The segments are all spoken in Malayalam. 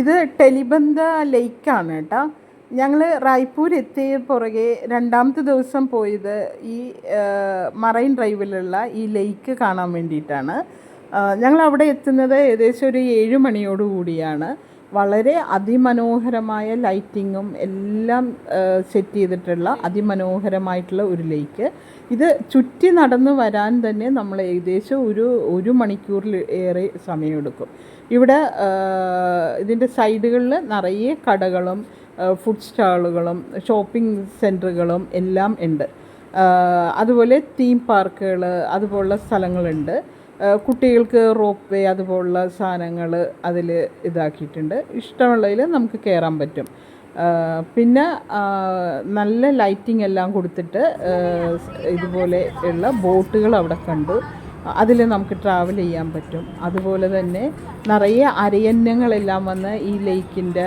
ഇത് ടെലിബന്ധ ലേക്കാണ് കേട്ടോ. ഞങ്ങൾ റായ്പൂർ എത്തിയ പുറകെ രണ്ടാമത്തെ ദിവസം പോയത് ഈ മറൈൻ ഡ്രൈവിലുള്ള ഈ ലേക്ക് കാണാൻ വേണ്ടിയിട്ടാണ്. ഞങ്ങൾ അവിടെ എത്തുന്നത് ഏകദേശം ഒരു ഏഴ് മണിയോട് കൂടിയാണ് വളരെ അതിമനോഹരമായ ലൈറ്റിങ്ങും എല്ലാം സെറ്റ് ചെയ്തിട്ടുള്ള അതിമനോഹരമായിട്ടുള്ള ഒരു ലേക്ക്. ഇത് ചുറ്റി നടന്ന് വരാൻ തന്നെ നമ്മൾ ഏകദേശം ഒരു ഒരു മണിക്കൂറിൽ ഏറെ സമയമെടുക്കും. ഇവിടെ ഇതിന്റെ സൈഡുകളിൽ നിറയെ കടകളും ഫുഡ് സ്റ്റാളുകളും ഷോപ്പിംഗ് സെന്ററുകളും എല്ലാം ഉണ്ട്. അതുപോലെ തീം പാർക്കുകൾ അതുപോലുള്ള സ്ഥലങ്ങളുണ്ട്. കുട്ടികൾക്ക് റോപ്പ് വേ അതുപോലുള്ള സാധനങ്ങൾ അതിൽ ഇതാക്കിയിട്ടുണ്ട്. ഇഷ്ടമുള്ളതിൽ നമുക്ക് കയറാൻ പറ്റും. പിന്നെ നല്ല ലൈറ്റിംഗ് എല്ലാം കൊടുത്തിട്ട് ഇതുപോലെ ഉള്ള ബോട്ടുകൾ അവിടെ കണ്ടു. അതിൽ നമുക്ക് ട്രാവൽ ചെയ്യാൻ പറ്റും. അതുപോലെ തന്നെ നിറയെ അരയന്നങ്ങളെല്ലാം വന്ന് ഈ ലേക്കിന്റെ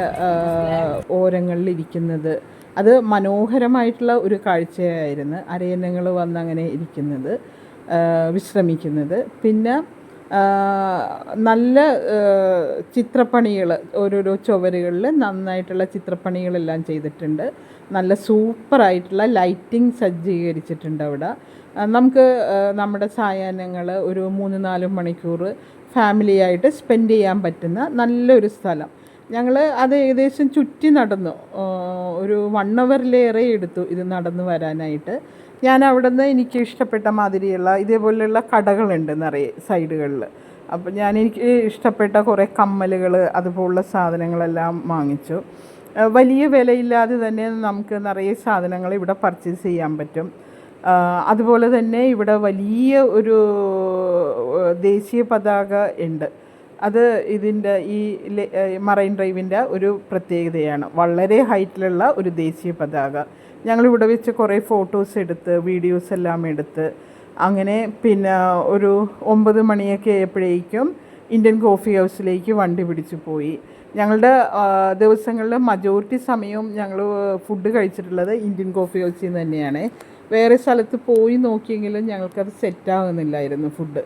ഓരങ്ങളിൽ ഇരിക്കുന്നത്. അത് മനോഹരമായിട്ടുള്ള ഒരു കാഴ്ചയായിരുന്നു അരയന്നങ്ങൾ വന്ന് അങ്ങനെ ഇരിക്കുന്നത്. വിശ്രമിക്കുന്നത്. പിന്നെ നല്ല ചിത്രപ്പണികൾ ഓരോരോ ചുവരുകളിൽ നന്നായിട്ടുള്ള ചിത്രപ്പണികളെല്ലാം ചെയ്തിട്ടുണ്ട്. നല്ല സൂപ്പറായിട്ടുള്ള ലൈറ്റിംഗ് സജ്ജീകരിച്ചിട്ടുണ്ട് അവിടെ. നമുക്ക് നമ്മുടെ സായാഹ്നങ്ങൾ ഒരു മൂന്ന് നാല് മണിക്കൂർ ഫാമിലിയായിട്ട് സ്പെൻഡ് ചെയ്യാൻ പറ്റുന്ന നല്ലൊരു സ്ഥലം. ഞങ്ങൾ അത് ഏകദേശം ചുറ്റി നടന്നു. ഒരു വൺ അവറിലേറെ എടുത്തു ഇത് നടന്നു വരാനായിട്ട്. ഞാൻ അവിടെ നിന്ന് എനിക്ക് ഇഷ്ടപ്പെട്ട മാതിരിയുള്ള ഇതേപോലെയുള്ള കടകളുണ്ട് നിറയെ സൈഡുകളിൽ അപ്പോൾ ഞാൻ എനിക്ക് ഇഷ്ടപ്പെട്ട കുറേ കമ്മലുകൾ അതുപോലുള്ള സാധനങ്ങളെല്ലാം വാങ്ങിച്ചു. വലിയ വിലയില്ലാതെ തന്നെ നമുക്ക് നിറയെ സാധനങ്ങൾ ഇവിടെ പർച്ചേസ് ചെയ്യാൻ പറ്റും. അതുപോലെ തന്നെ ഇവിടെ വലിയ ഒരു ദേശീയ പതാക ഉണ്ട്. അത് ഇതിന്റെ ഈ മറൈൻ ഡ്രൈവിന്റെ ഒരു പ്രത്യേകതയാണ്. വളരെ ഹൈറ്റിലുള്ള ഒരു ദേശീയ പതാക. ഞങ്ങളിവിടെ വെച്ച് കുറേ ഫോട്ടോസ് എടുത്ത് വീഡിയോസ് എല്ലാം എടുത്ത് അങ്ങനെ പിന്നെ ഒരു ഒമ്പത് മണിയൊക്കെ ആയപ്പോഴേക്കും ഇന്ത്യൻ കോഫി ഹൗസിലേക്ക് വണ്ടി പിടിച്ചു പോയി. ഞങ്ങളുടെ ദിവസങ്ങളിൽ മജോറിറ്റി സമയവും ഞങ്ങൾ ഫുഡ് കഴിച്ചിട്ടുള്ളത് ഇന്ത്യൻ കോഫി ഹൗസിൽ നിന്ന് തന്നെയാണ്. വേറെ സ്ഥലത്ത് പോയി നോക്കിയെങ്കിലും ഞങ്ങൾക്കത് സെറ്റാകുന്നില്ലായിരുന്നു ഫുഡ്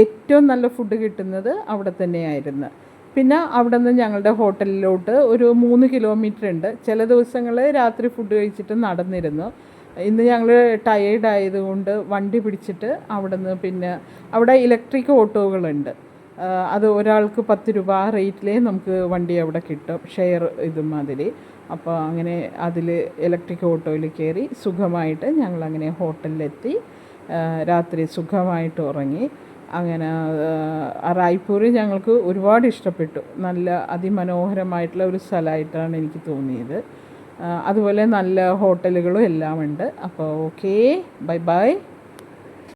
ഏറ്റവും നല്ല ഫുഡ് കിട്ടുന്നത് അവിടെ തന്നെയായിരുന്നു. പിന്നെ അവിടെ നിന്ന് ഞങ്ങളുടെ ഹോട്ടലിലോട്ട് ഒരു മൂന്ന് കിലോമീറ്റർ ഉണ്ട്. ചില ദിവസങ്ങൾ രാത്രി ഫുഡ് കഴിച്ചിട്ട് നടന്നിരുന്നു. ഇന്ന് ഞങ്ങൾ ടയേർഡ് ആയതുകൊണ്ട് വണ്ടി പിടിച്ചിട്ട് അവിടെ നിന്ന് പിന്നെ അവിടെ ഇലക്ട്രിക് ഓട്ടോകളുണ്ട് അത് ഒരാൾക്ക് പത്ത് രൂപ റേറ്റിലേ നമുക്ക് വണ്ടി അവിടെ കിട്ടും. ഷെയർ ഇതുമാതിരി അപ്പോൾ അങ്ങനെ അതിൽ ഇലക്ട്രിക് ഓട്ടോയിൽ കയറി സുഖമായിട്ട് ഞങ്ങളങ്ങനെ ഹോട്ടലിലെത്തി. രാത്രി സുഖമായിട്ട് ഉറങ്ങി. അങ്ങനെ റായ്പൂർ ഞങ്ങൾക്ക് ഒരുപാട് ഇഷ്ടപ്പെട്ടു. നല്ല അതിമനോഹരമായിട്ടുള്ള ഒരു സ്ഥലമായിട്ടാണ് എനിക്ക് തോന്നിയത്. അതുപോലെ നല്ല ഹോട്ടലുകളും എല്ലാം ഉണ്ട് അപ്പോൾ ഓക്കേ ബൈ ബൈ.